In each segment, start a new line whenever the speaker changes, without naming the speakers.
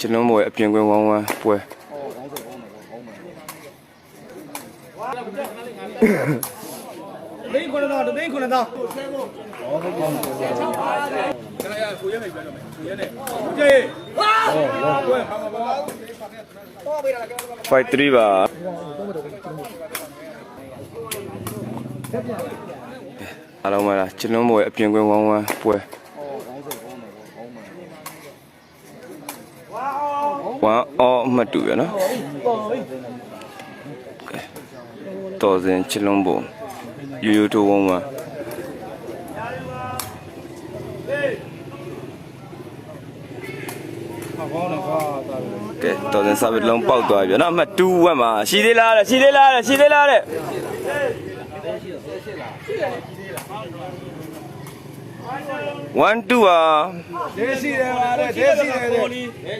ကျွန်တော်မို့အပြင်ကွင်းဝမ်းဝမ်းပွဲ
သိန်း9000တသိန်း9000
fight 3ပါ အားလုံးပါလားကျွန်တော်မို့အပြင်ကွင်းဝမ်းဝမ်းပွဲဝမ်းအော်အမှတ်တူရနော်ကဲတော်စင်ချလုံးပုံယူယူတိုးဝမ်းဝမ်းကဲတော်စင်စာပစ်လုံးပေါက်သွားပြီနော်အမှတ်2ဝက်မှာရှိသေးလားတဲ့ရှိသေးလားတဲ့ရှိသေးလားတဲ့ 1 2ပါဒေစီတယ
်ပါတဲ့ဒေစီတယ်ဒေ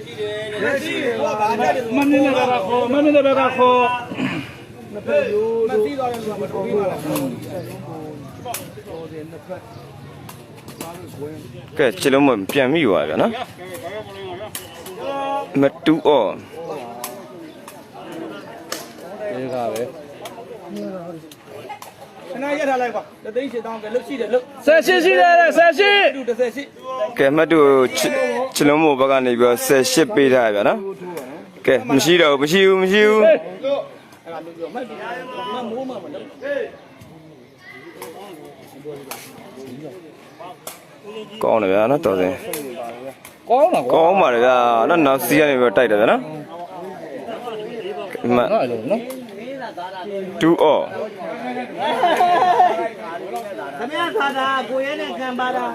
စီတယ်ဒေစီတယ်ဘာဘာနဲ့
မင်းနဲ့ဘကခေါ်မင်းနဲ့ဘကခေါ်နှစ်ဖက်ရိုးမသိတော့တဲ့လူကမတော်ဘူးလား
ကဲချလုံးမပြန်မိပါဗျာနော်မတူအော်
ခဏရက်ထားလိုက်ပါတသိန်းရှစ်တောင်းကလုတ်ရှိတယ်လုတ်
ဆက်ရှိရှိတယ်ဆက်ရှိတူ
38
ကဲမတူချလုံးမဘက်ကနေပြီးတော့18ပေးထားဗျာနော်ကဲမရှိတော့ဘူးမရှိဘူးမရှိဘူးအဲ့
ဒါမျိုးပြောမှတ်ပြီမမိုးမှမလုတ်
ကောင်းတယ်ဗျာနော်တော်စင်
ကောင်းတာက
ွာကောင်းပါလေဗျာနော်နောက်စီးကနေပြီးတော့တိုက်တယ်ဗျာနော်မန
ော်အဲ့လိုနော် 2
အော်
ခမရသာသာကိုရဲနဲ့ခံပါတာ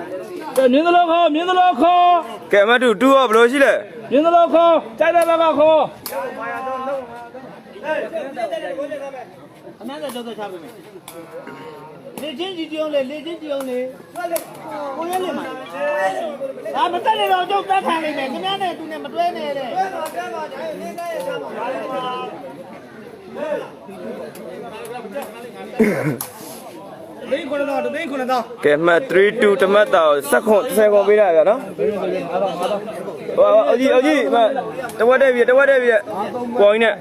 ကဲမြင်းသလုံးခေါ်မြင်းသလုံးခေါ်
ကဲမတူ2အော်ဘယ်လိုရှိလဲ
မြင်းသလုံးခေါ်ကြိုက်တဲ့ဘက်ကခေါ်
အမှန်ကတော့တော့ချပေးမယ်လေချင်းကြည့်ကြအောင်လေလေချင်းကြည့်အောင်လေကိုရဲလေမှာဒါမတက်နေတော့ကျုပ်တက်ခံနေမယ်ခင်ဗျားနဲ့သူနဲ့မတွဲနဲ့တဲ့ သိန်း9000တသိန်း9000
ကဲမှတ်3 2တမတ်တော့စက်ခွန်30ခွန်ပေးတာဗျာနော်ဟောအကြီးအကြီးမတဝက်တဲ့ပြီတဝက်တဲ့ပြီကိုင်းနဲ့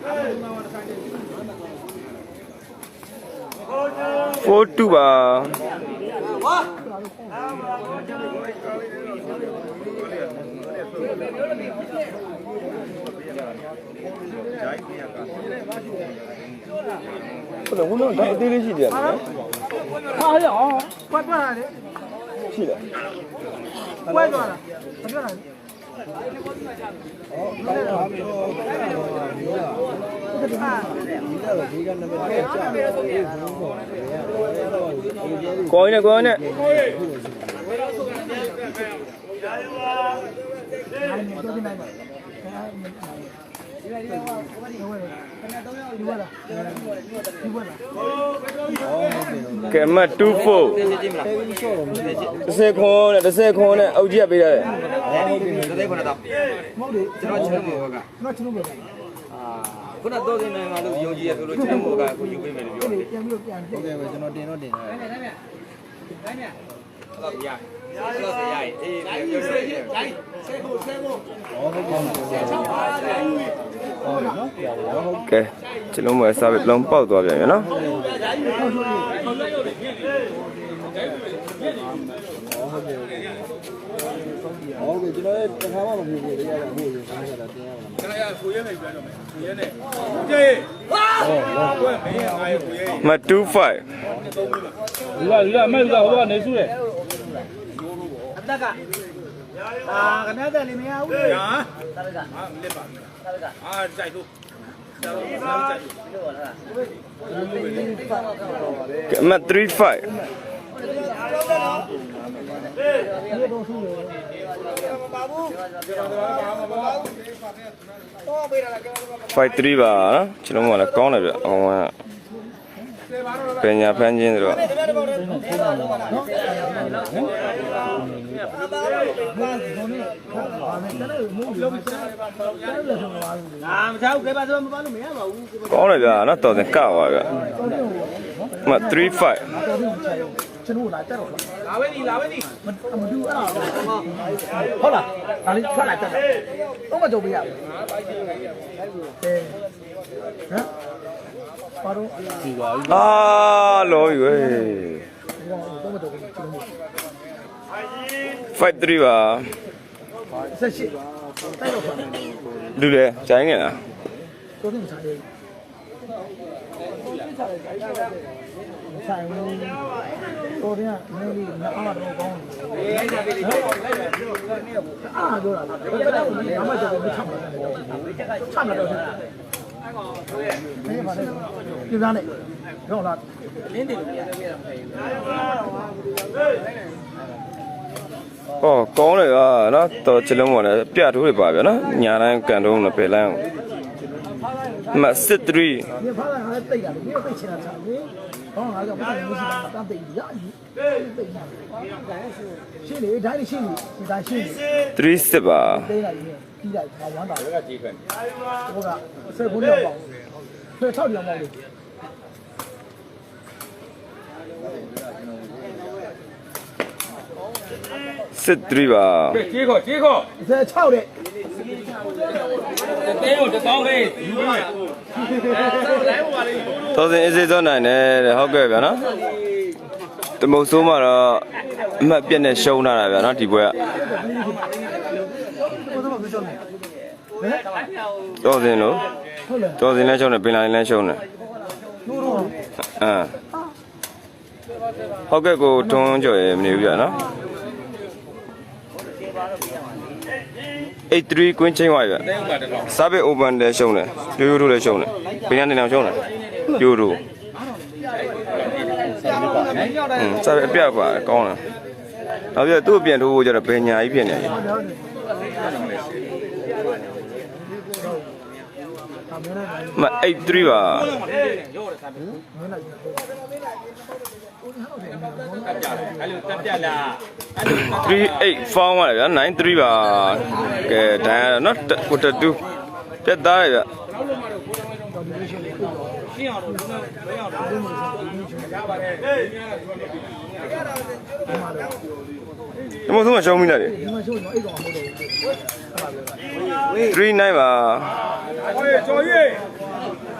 42ပါ ဟုတ်တယ်ဘုန်းတော်ဒါအသေးလေးရှိတယ်နော်
ဟာရအောင်
ကွက်သွားတာလေ
ရှိတယ်ကွ
က်သွားတာမပြောတာ
ကိုင်းနဲ့ကိုင်းနဲ့က
ဲ
မတ်24 30ခွန်နဲ့30ခွန်နဲ့အုတ်ကြီးကပေးရတယ်
ခုနတော့တင်နိုင်မှာလို့ယုံကြည်ရဆိုလို့ကျွန်တော်ကကိုယူပေးမယ်လို့ပြောတယ်ပြ
န်ပြီးပြန်ပြီးဟုတ်ကဲ့ပဲကျွန်တော်တင်တော့တင်တယ်ဟုတ်ကဲ့ဟု တ်ကဲ့ရဟုတ်ကဲ့ရအ
ေးပြောရရင်
ကဲကျွန်တော်မစားပြီးလုံးပေါက်သွားပြန်ပြီနော်ဟုတ်ကဲ့ကျွန်တော်တခါမှမဖြစ်ဘူးတရားကဟိုရခါရတာတင်ရအောင်ခဏရကိုရဲနေပြန်တော့မယ်ကိုရဲနဲ့ကျေကွက်မင်းရဲ့ငါရဲ့ကိုရဲမတ်25လူက
လူကအမဲ့လူကဟိုကနေစုတယ်
အသက်ကအာခဏတက်နေမရဘူးညာတရကအာမလစ်ပါတရကအာကြိုက်သူတော်တော်ကြိုက်သူ
ကဲမတ်35 53ပါနော်ကျွန်တော်မလည်းကောင်းတယ်ဗျအောင်က ပညာဖန်ချင်းဆိုတော့
အာမချောက်ကဲပါဆိုမပါလို့မရပါဘူး
ကောင်းတယ်ဗျာနော်တော်တယ်ကပါဗျမတ်35
ကျွန်တော်လာတက်တော့လာပဲဒီလာပဲဒီမမတူအဲ့ဒါဟုတ်လားဒါလေးထွက်လာတက်တော့တော့မကြုံပြရဘူးအဲဟမ် ပါတော့ဒ
ီက
အာလောပြီဝေး
တော့မကြုံဘူးကျွန်တော်
fight 3ပါ
ဆက်ရှိတိုက်တော့ပါ
လူလေဂျိုင်းငယ်လားတော့ဒ
ီစားလေးဆိုင်တော့ဒီကမင်းလေးငါအားတော့ကောင်းတယ်အားပြောတာဘာမှကြောက်မချမ်းပါဘူးချမ်းတော့ ပြပြနဲ့တော့လားလင်းတယ်လို့ပြရပြရမဖြစ်ဘူး
အော်ကောင်းတယ်ကနော်တော်ချလုံးပေါ်နဲ့ပြတ်ထိုးတွေပါဗျာနော်ညာတိုင်းကန်တုံးနဲ့ပယ်လိုင်းမစစ်3မြေ
ဖားလိုက်ဟာတိတ်တာလေမြေတိတ်ချင်တာကြာလေဟောငါကဘာလို့မရှိတာတတ်တိတ်ရာယူတိတ်တာရှင်းလေဒါလည်းရှင်းလေဒါရှင်း
လေ3စစ်ပါတိတ်လိ
ုက် ပြီးလိုက်ငါဝမ်းတာဘက်ကကြေးခွက်ဟိုကဆက်ဘူးလောက်ပါဘူးဖယ်ထောက်ပြန်ပါလို့
စစ်3ပါကြေးခေါ်ကြေးခေါ်
ဆက်6တဲ့တ
င်းကိုတစ်ကောင်းလေးယူလိုက်
သောစဉ်အစစ်စောနိုင်တယ်တဲ့ဟုတ်ကဲ့ဗျာနော်တမုတ်ဆိုးမှာတော့အမှတ်ပြက်နဲ့ရှုံးလာတာဗျာနော်ဒီဘွဲက
လို့ရှုံးတယ်ဟမ်
ကျော်စင်လို့ဟုတ်လားကျော်စင်လည်းရှုံးတယ်ပင်လာလည်းရှုံးတယ်လို့
တော့
အင်းဟုတ်ကဲ့ကိုတွန်းကြော်ရမနေဘူးပြနော်83 queen chain ဝါပြ။စာပေ open လည်းရှုံးတယ်။ရိုးရိုးတို့လည်းရှုံးတယ်။ဘင်းကနေအောင်ရှုံးတယ်။ရိုးရိုး။စာပေအပြပါကောင်းတယ်။နောက်ပြသူ့အပြင်ထိုးဖို့ကျတော့ဘယ်ညာကြီးပြင်နေလဲ။ မ83ပါ没来。
အဲ့လိုတက်ပြက်လာ
38 found ပါလေဗျာ93ပါကဲဒိုင်ရနော်ကိုတတူပြတ်သားရဗျ
ရှင်းအောင်လို့လုံးလုံးအောင်လို့
ဒီမှာဆုံးမရှောင်းမိလိုက်တယ်ဒီမှာရှ
ောင်းတော့အိတ်ကောင်မဟုတ်တော့ဘူ
း39ပါဟေးကျေ
ာ်ရွေး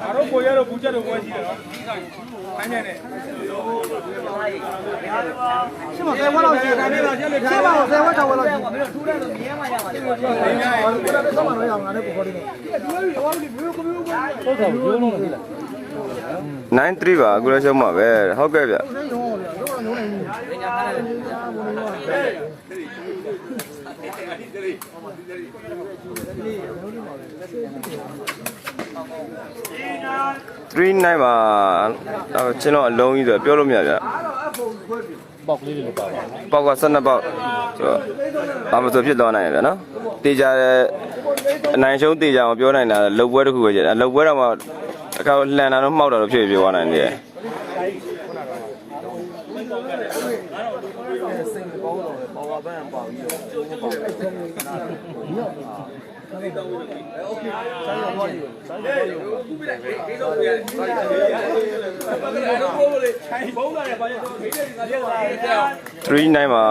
အားလုံးကိုရတော့ဘူးချက်တော့ဝယ်ရှိတယ်နော်ခိုင်းနေတယ်ရှင်းမဆယ်ဝက်လောက်ရှိတယ်ဒါနဲ့တော့ရှင်းလေခိုင်းပါဆယ်ဝက်တော့ဝက်လောက်ရှိတယ်ထူးတယ်တော့မြင်မှရပါတယ်ဘာလ
ို့လဲတော့ဆောင်းမလို့ရအောင်ငါလည်းကိုခေါ်တယ်ဒီလိုရွာလို့မျိုးကမျိုးကဟ
ုတ်တယ်ရိုးလုံးလို့ပြီလား
93ပါအခုလည်းရှုံးမှာပဲဟုတ်ကဲ့ဗျာ န်တော်အလုံးကြီးဆိုပြောလို့မရဗျ
ပေါက်ကလေးတွေပါ
ပါပေါက်က12ပေါက်ဆိုတော့ဘာမှဆိုဖြစ်သွားနိုင်ရဗျနော်တေချာတဲ့အနိုင်ရှုံးတေချာအောင်ပြောနိုင်တာလှုပ်ပွဲတစ်ခုပဲကျတယ်လှုပ်ပွဲတော့မှတစ်ခါလှန်တာတော့မှောက်တာတော့ဖြစ်ပြောသွားနိုင်တယ် စိတ်မကောင်းတော့လေပါဝါဘန်ပါပြီးတော့ကျုံးပါတော့အဲ့တော့โอเคဆိုင်ရောပါလိမ့်ဆိုင်ရောပါလိမ့်ခုပြလိုက်ခေတော့ပြရတယ်ဆိုင်ရောပါလိမ့်ဘာကလည်းတော့ဘိုးလေးဆိုင်ဘုံလာတယ်ပါရခေတဲ့ကလည်း39မှာအဲ့ဒါပ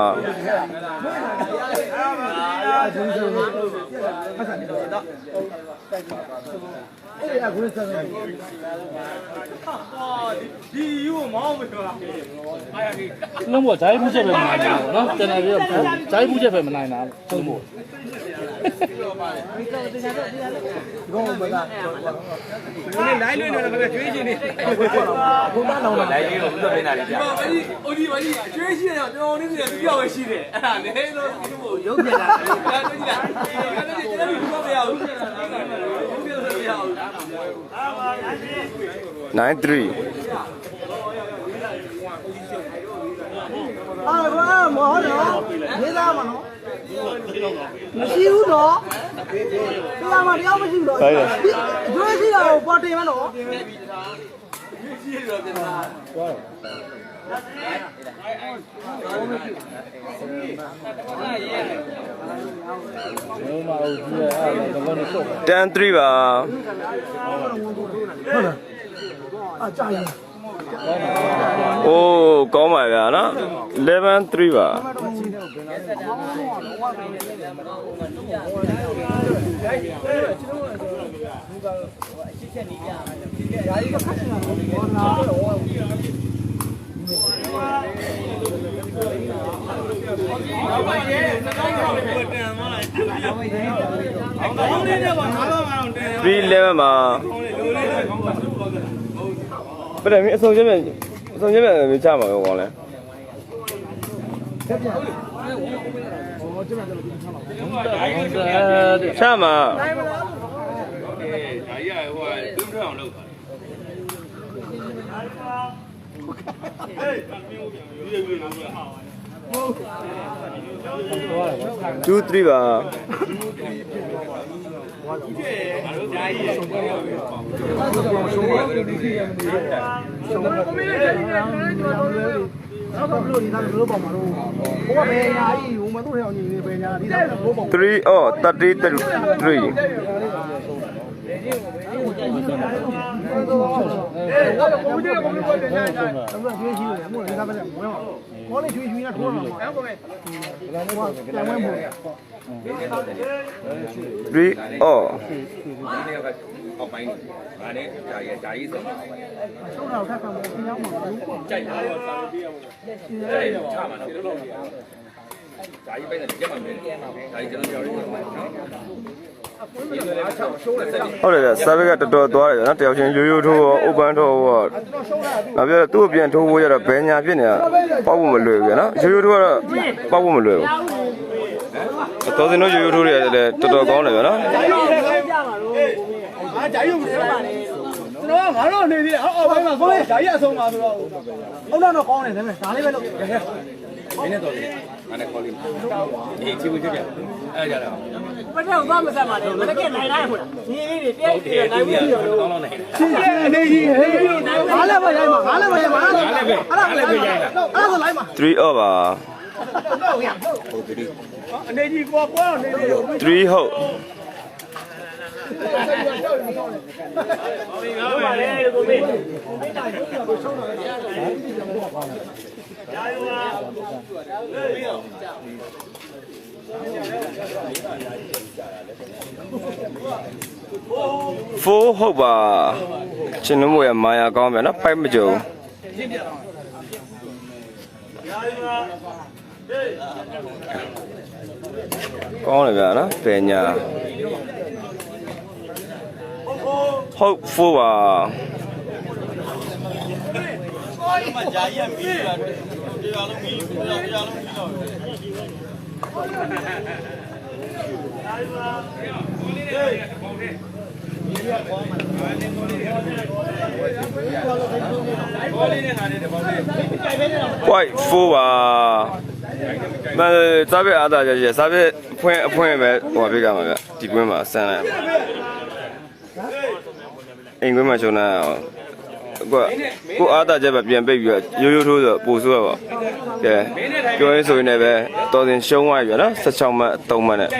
ါ အေးအခုဆက်ဆက်ဟာဒီယူမောင်းမတော်လားအားရပြီ
လုံးဝဈာယဘူးချက်ပဲမနိုင်ဘ
ူ
းနော်ကျွန်တော်ပြောဈာယဘူးချက်ပဲမနိုင်တာလုံးဝ
ကောင်
း
ပါလ
ားဒီ
နေ့ live လွှင့်နေတာလည်းကျွေးရှင်နေ
ဘုမလောင်းလာ live ကိုဥစ္စာပေးနေတာလ
ေဗျာအဲ့ဒီအိုဒီဘာကြီးကျွေးရှင်တော့တော်တော်လေးနဲ့ပြောက်ပဲရှိတယ်အဲ့ဒါလည်းတော့ဒီလိုရုပ်ပြန်တာလေဒါတို့ကြီးလားကျွန်တော်တို့ပြောက်မရဘူး 93
အာ
ဘာမဟုတ်တော့နေသားမနော်မရှိဘူးတော့တရားမတရားမရှိဘူးတော
့က
ျွေးရှိတာကိုပေါ်တင်မနော်ဟုတ် တော့
တော့
103ပါဟ
ုတ်လားအာကြာရင်ကြာ
အိုးကောင်းပါဗျာနော်11 3ပါ 3 11မှာပြတယ်မင်းအစုံချက်မဲ့အစုံချက်မဲ့မချမှာပဲကောင်းလဲချမှာ2 3ပါတော့ဘလို့ဒီသားဘလို့ပေါ့မှာတော့ဘိုးကဘယ်ညာကြီးဟိုမတို့ထဲအောင်ညီနေ
ဘယ်ညာဒီသားဘလို့ပေ
ါ့3 oh 33 3
ကိုကြီးကိုကြီးကိုတင်ကြတယ်
တော့ကျွေးရှိတယ်အမို့ဒီသ
ားပဲဝဲမှာကောလေးကျွေးကျွေးနဲ့ထိုးတော့မှာအဲ့ကောပဲဒါ
လည်းဟိုကပြန်ဝဲဖို့3 oh အောက်ပိုင်းငါနဲ့ဂျာကြီးဂျာကြီးဆိုထ
ုတ်တော့ထပ်ကမှာပြန်အောင်မှာဘူးပေါ့ကြိုက်တာတော့စာပေးရအောင်အဲ့ဒါချမှာနော်ဂျာကြီးပဲနဲ့ကြက်မှာပဲဂျာကြီးကျွန်တော်ကြောက်ရအောင်နော်
ဟုတ်တယ်ဗျစာဘက်ကတော်တော်သွားတယ်ဗျနော်တယောက်ချင်းရိုးရိုးထိုးရော open ထိုးရောငါပြောသူ့အပြန်ထိုးဖို့ရတော့ဘယ်ညာဖြစ်နေတာပေါက်ဖို့မလွယ်ဘူးဗျနော်ရိုးရိုးထိုးကတော့ပေါက်ဖို့မလွယ်ဘူးတော်စင်တို့ရိုးရိုးထိုးတွေကလည်းတော်တော်ကောင်းတယ်ဗျနော်
အာဂျာယုံမစပါနဲ့ကျွန်တော်ကင
ါတော့နေသေးတယ်အော်ဘိုင်းမှာကိုဂျာကြီ
းအဆုံးပါဆိုတော့ဟုတ်
တော့တော့ကောင်းတယ်ဒါပေမဲ့ဒါလေးပဲလုပ် မင်းနဲ့တော့ငါနဲ့ခေါ်လိမ့်မယ်ဒီချီဝင်ကြပြအဲ့ကြတာဘယ်တ
ော့သွားမဆက်ပါနဲ့ဘယ်ကနိုင်လိုက်ဟုတ်လားညီလေးတွေပြည့်ပြည့်နိုင်ပြီရောကောင်းတော့နိုင်တယ
်အနေကြီးဟေ
းငါလည်းပဲ
ရိုက်မှာငါလည်းပဲရိုက်မှာငါလည်းပဲအဲ့ဒါလည်းပဲရိုက်တာအဲ့ဒါဆိုလိုက်မှာ
3 off ပါအနေကြီးကွာကွာနေသေးတယ်3ဟုတ်
ပါလေကိုမေး
4ဟုတ်ပါရှင်တို့မို့ရမာယာကောင်းဗျနော်ပိုက်မကြုံကောင်းတယ်ဗျာနော်ပညာဟုတ်4ပါ white 4ပါမစားပြအားသာကြရစားပြအဖွင့်အဖွင့်ပဲဟိုပြကြမှာဗျဒီကွင်းမှာဆန်းလိုက်ပါအိမ်ကွင်းမှာရှုံးနေအောင် ကိုကိုအားသာချက်ပဲပြန်ပိတ်ပြီးတော့ရိုးရိုးထိုးဆိုပို့ဆိုးရပါကဲပြောရင်းဆိုရင်လည်းပဲတော်တင်ရှုံးသွားပြီဗျနော်16မှတ်3မှတ်နဲ့